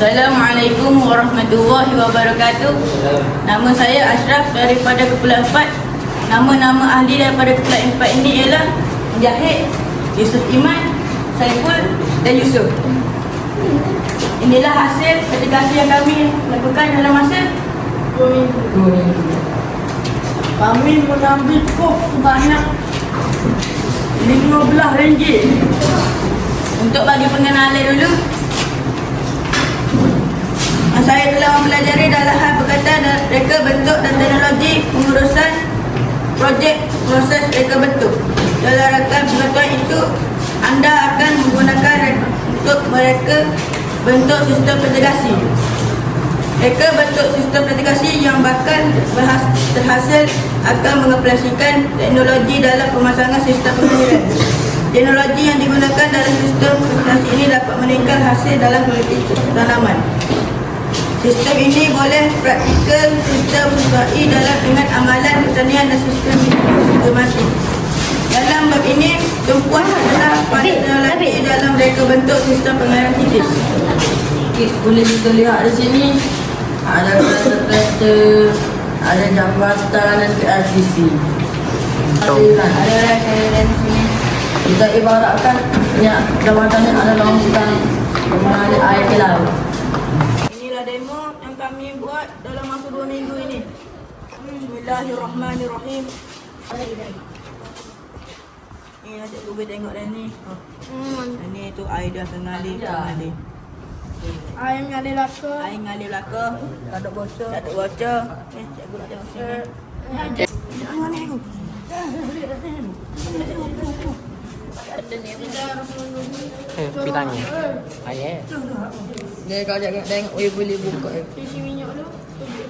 Assalamualaikum warahmatullahi wabarakatuh. Nama saya Ashraf daripada Kepulauan Empat. Nama-nama ahli daripada Kepulauan Empat ini ialah Mujahid, Yusuf Iman, Saiful dan Yusuf. Inilah hasil sertifikasi yang kami lakukan dalam masa 2 minggu. Kami mengambil kok sebanyak RM15. Untuk bagi pengenalan dulu, saya telah mempelajari dalam hal berkaitan dan reka bentuk dan teknologi pengurusan projek proses reka bentuk. Dalam rangka pengetahuan itu, anda akan menggunakan untuk mereka bentuk sistem integrasi. Reka bentuk sistem integrasi yang berhas- terhasil akan mengaplikasikan teknologi dalam pemasangan sistem pengaliran. Teknologi yang digunakan dalam sistem integrasi ini dapat meningkatkan hasil dalam kualiti tanaman. Sistem ini boleh praktikal sistem sesuai dalam dengan amalan pertanian dan sistem sistematik. Dalam bab ini, tumpuan adalah pada teknologi dalam reka bentuk sistem pengairan titis. Okay, boleh kita lihat di sini ada kereta-kereta, ada jambatan dan. Ada kan? Orang dan sini. Kita ibaratkan ya, jambatan ni adalah longsoran mengalir air ke laut. Demo yang kami buat dalam masa dua minggu ini. Bismillahirrahmanirrahim. Ni nak cikgu boleh tengok dah ni. Oh. Hmm. Ni tu air dah mengalir, Ya. mengalir. Air mengalir laka. Air mengalir belaka. Tak ada bocor. Tak ada bocor. Eh, cikgu nak tengok sini. Jangan ni. Eh, pergi tanya. Ayah. Dia kalau jangan tengok, dia boleh buka. Cuci minyak dulu.